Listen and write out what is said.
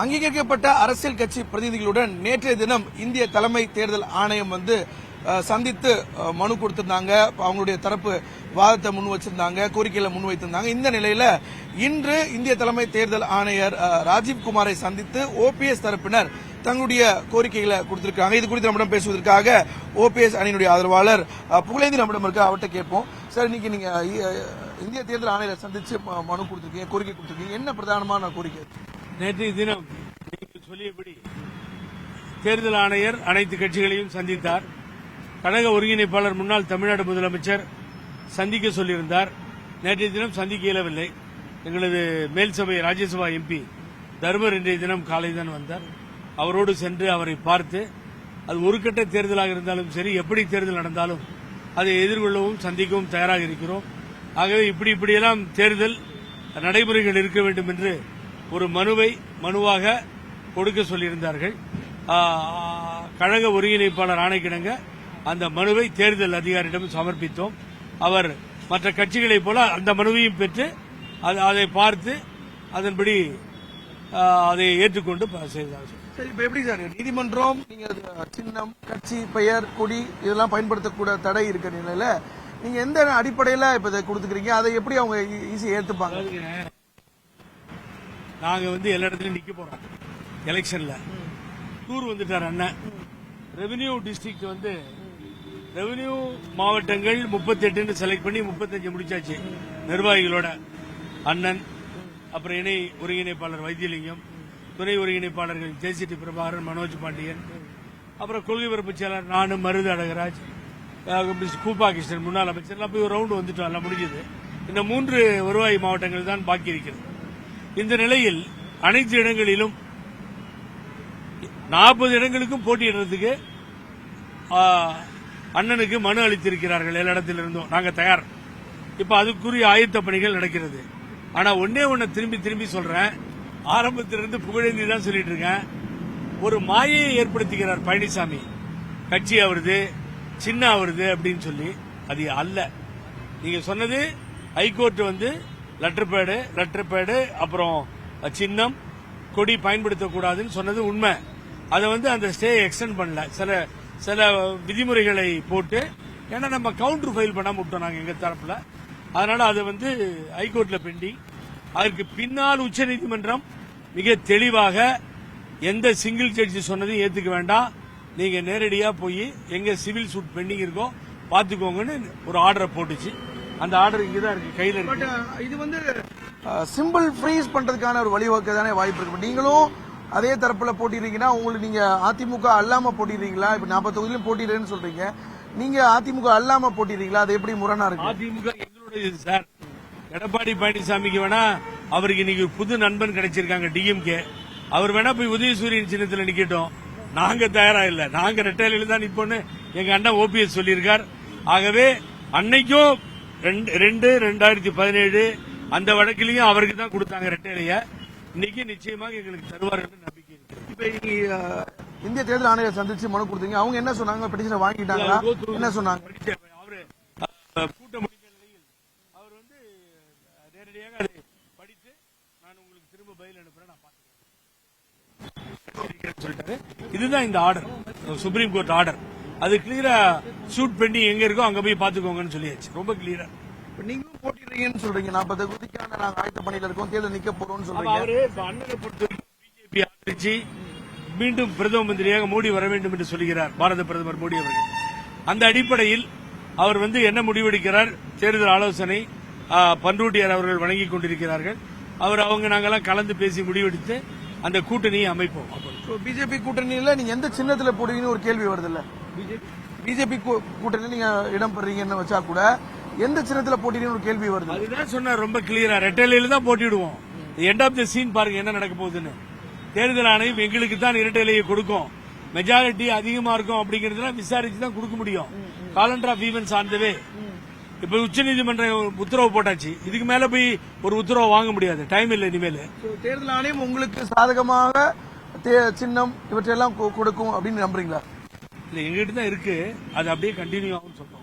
அங்கீகரிக்கப்பட்ட அரசியல் கட்சி பிரதிநிதிகளுடன் நேற்றைய தினம் இந்திய தலைமை தேர்தல் ஆணையம் வந்து சந்தித்து மனு கொடுத்திருந்தாங்க. அவங்களுடைய தரப்பு வாதத்தை முன் வச்சிருந்தாங்க கோரிக்கையில முன் வைத்திருந்தாங்க. இந்த நிலையில இன்று இந்திய தலைமை தேர்தல் ஆணையர் ராஜீவ் குமாரை சந்தித்து ஓபிஎஸ் தரப்பினர் தங்களுடைய கோரிக்கைகளை கொடுத்திருக்காங்க. இது குறித்து நம்மிடம் பேசுவதற்காக ஓபிஎஸ் அணியினுடைய ஆதரவாளர் புகழேந்தி நம்மிடம் இருக்க அவர்கிட்ட கேட்போம். சார் இன்னைக்கு நீங்க இந்திய தேர்தல் ஆணையரை சந்திச்சு மனு கொடுத்திருக்கீங்க கோரிக்கை கொடுத்திருக்கீங்க. என்ன பிரதானமான கோரிக்கை? நேற்றைய தினம் நீங்கள் சொல்லியபடி தேர்தல் ஆணையர் அனைத்து கட்சிகளையும் சந்தித்தார். கழக ஒருங்கிணைப்பாளர் முன்னாள் தமிழ்நாடு முதலமைச்சர் சந்திக்க சொல்லியிருந்தார். நேற்றைய தினம் சந்திக்க இயலவில்லை. எங்களது மேல் சபை ராஜ்யசபா எம்பி தர்மர் இன்றைய தினம் காலை தான் வந்தார். அவரோடு சென்று அவரை பார்த்து அது ஒரு கட்ட தேர்தலாக இருந்தாலும் சரி எப்படி தேர்தல் நடந்தாலும் அதை எதிர்கொள்ளவும் சந்திக்கவும் தயாராக இருக்கிறோம். ஆகவே இப்படி இப்படியெல்லாம் தேர்தல் நடைமுறைகள் இருக்க வேண்டும் என்று ஒரு மனுவை மனுவாக கொடுக்க சொல்லியிருந்தார்கள். கழக ஒருங்கிணைப்பாளர் ஆணைக்கிணங்க அந்த மனுவை தேர்தல் அதிகாரியிடம் சமர்ப்பித்தோம். அவர் மற்ற கட்சிகளைப் போல அந்த மனுவையும் பெற்று அது- பார்த்து அதன்படி அதை ஏற்றுக்கொண்டு செய்தார் சரி. இப்ப எப்படி சார்? நீதிமன்றம் நீங்க அது சின்னம் கட்சி பெயர் கொடி இதெல்லாம் பயன்படுத்தக்கூட தடை இருக்க நிலையில நீங்க எந்த அடிப்படையில இப்ப இதை கொடுத்துக்கிறீங்க? அதை எப்படி அவங்க ஈஸியா ஏத்துப்பாங்க? நாங்கள் வந்து எல்லா இடத்துலையும் நிற்க போகிறோம் எலெக்ஷனில். டூர் வந்துட்டார் அண்ணன். ரெவென்யூ டிஸ்ட்ரிக்ட் வந்து ரெவென்யூ மாவட்டங்கள் 38 செலக்ட் பண்ணி 35 முடிச்சாச்சு. நிர்வாகிகளோட அண்ணன் அப்புறம் இணை ஒருங்கிணைப்பாளர் வைத்தியலிங்கம் துணை ஒருங்கிணைப்பாளர்கள் ஜெயசிட்டி பிரபாகரன் மனோஜ் பாண்டியன் அப்புறம் கொள்கை பரப்பு செயலர் நானும் மருது அழகராஜ் கூப்பா கிருஷ்ணன் முன்னாள் அமைச்சர். எல்லாம் போய் ரவுண்டு வந்துட்டோம். எல்லாம் முடிஞ்சது. இந்த மூன்று வருவாய் மாவட்டங்கள் தான் பாக்கி இருக்கிறது. இந்த நிலையில் அனைத்து இடங்களிலும் நாற்பது இடங்களுக்கும் போட்டியிடுறதுக்கு அண்ணனுக்கு மனு அளித்திருக்கிறார்கள் எல்லா இடத்திலிருந்தும். நாங்கள் தயார். இப்ப அதுக்குரிய ஆயத்த பணிகள் நடக்கிறது. ஆனா ஒன்னே ஒன்ன திரும்பி திரும்பி சொல்றேன். ஆரம்பத்திலிருந்து புகழேந்தி தான் சொல்லிட்டு இருக்கேன். ஒரு மாயையை ஏற்படுத்துகிறார் பழனிசாமி. கட்சி அவருது சின்ன அவருது அப்படின்னு சொல்லி அது அல்ல. நீங்க சொன்னது ஹைகோர்ட் வந்து லெட்டர் பேடு லெட்டர் பேடு அப்புறம் சின்னம் கொடி பயன்படுத்தக்கூடாதுன்னு சொன்னது உண்மை. அதை வந்து அந்த ஸ்டே எக்ஸ்டெண்ட் பண்ணல. சில சில விதிமுறைகளை போட்டு ஏன்னா நம்ம கவுண்டர் ஃபைல் பண்ணாம விட்டோம் நாங்கள் எங்கள் தரப்பில். அதனால அதை வந்து ஹைகோர்ட்டில் பெண்டிங் அதற்கு பின்னால் உச்சநீதிமன்றம் மிக தெளிவாக எந்த சிங்கிள் ஜட்ஜி சொன்னதையும் ஏற்றுக்க வேண்டாம். நீங்கள் நேரடியாக போய் எங்கே சிவில் சூட் பெண்டிங் இருக்கோ பார்த்துக்கோங்கன்னு ஒரு ஆர்டரை போட்டுச்சு. அந்த ஆர்டர் இங்கதான் இருக்கு கையில இருக்கு. பட் இது வந்து சிம்பிள் ஃப்ரீஸ் பண்றதுக்கான ஒரு வழிவகை தானே வாய்ப்பு இருக்கு. நீங்களும் அதே தரப்புல போட்டிடுறீங்கன்னா உங்களுக்கு நீங்க அதிமுக அல்லாம போட்டிடுறீங்களா? இப்ப நாற்பது தொகுதியிலும் போட்டிடுறேன்னு சொல்றீங்க. நீங்க அதிமுக அல்லாம போட்டிடுறீங்களா? அது எப்படி முரணா இருக்கு? அதிமுக எங்களுடைய சார். எடப்பாடி பழனிசாமிக்கு வேணா அவருக்கு இன்னைக்கு புது நண்பன் கிடைச்சிருக்காங்க டிஎம்கே அவர் வேணா போய் உதயசூரியன் சின்னத்துல நிக்கட்டும். நாங்க தயாரா இல்ல. நாங்க ரெட்டையில தான் நிப்போம்னு எங்க அண்ணன் ஓபிஎஸ் சொல்லியிருக்கார். ஆகவே அன்னைக்கும் ரெண்டு- ரெண்டு ரெண்டாயிரத்தி பதினேழு அந்த வழக்கிலையும் அவருக்கு தான் கொடுத்தாங்க ரெட்டையிலைய இன்னைக்கு நிச்சயமாக எங்களுக்கு தருவார் என்று நம்பிக்கை இருக்கிறது. இந்திய தேர்தல் ஆணையர் சந்திச்சு மனு கொடுத்தீங்க. அவங்க என்ன சொன்னாங்க? பெட்டிஷனை வாங்கிட்டாங்களா? என்ன சொன்னாங்க? அவரு அஹ், கூட்டம் முடிந்த நிலையில் அவர் வந்து நேரடியாக அதை படித்து நான் உங்களுக்கு திரும்ப பதில் அனுப்புறேன் நான் பார்த்துக்கிறேன். சொல்லிட்டாரு. இதுதான் இந்த ஆர்டர். Supreme court order. அது கிளியரா ஷூட் பண்ணி எங்க இருக்கோ அங்க போய் பாத்துக்கோங்கன்னு சொல்லியாச்சு. ரொம்ப கிளியரா இப்ப நீங்களும் போட்டிடுறீங்கன்னு சொல்றீங்க. நாற்பது தொகுதிக்கான நாங்க ஆயத்த பணியில இருக்கோம் தேர்தல் நிக்க போறோம்னு சொல்றீங்க. அவரு அண்ணனை பொறுத்த பிஜேபி ஆதரிச்சு மீண்டும் பிரதம மந்திரியாக மோடி வர வேண்டும் என்று சொல்கிறார். பாரத பிரதமர் மோடி அவர்கள். அந்த அடிப்படையில் அவர் வந்து என்ன முடிவெடுக்கிறார்? தேர்தல் ஆலோசனை பன்ருட்டியார் அவர்கள் வழங்கிக் கொண்டிருக்கிறார்கள். அவர் அவங்க நாங்கெல்லாம் கலந்து பேசி முடிவெடுத்து அந்த கூட்டணியை அமைப்போம். பிஜேபி கூட்டணியில நீங்க எந்த சின்னத்துல போடுவீங்கன்னு ஒரு கேள்வி வருது இல்ல பிஜேபி கூட்டணியில நீங்க இடம் பெறீங்கன்னு வச்சா கூட எந்த சின்னத்துல போட்டீங்கன்னு ஒரு கேள்வி வருது. அதுதான் சொன்ன ரொம்ப கிளியரா ரெட்டையில தான் போட்டிடுவோம். எண்ட் ஆஃப் த சீன் பாருங்க என்ன நடக்க போகுதுன்னு. தேர்தல் ஆணையம் எங்களுக்கு தான் இரட்டையிலையை கொடுக்கும். மெஜாரிட்டி அதிகமா இருக்கும் அப்படிங்கறதுலாம் விசாரிச்சு தான் கொடுக்க முடியும். காலண்டர் ஆஃப் ஈவென்ட்ஸ் ஆண்டவே இப்ப உச்சநீதிமன்றம் உத்தரவு போட்டாச்சு. இதுக்கு மேல போய் ஒரு உத்தரவு வாங்க முடியாது. டைம் இல்லை இனிமேல். தேர்தல் ஆணையம் உங்களுக்கு சாதகமாக சின்னம் இவற்றையெல்லாம் கொடுக்கும் அப்படின்னு நம்புறீங்களா? இல்லை எங்ககிட்ட தான் இருக்குது அது அப்படியே கண்டினியூ ஆகும்னு சொல்கிறோம்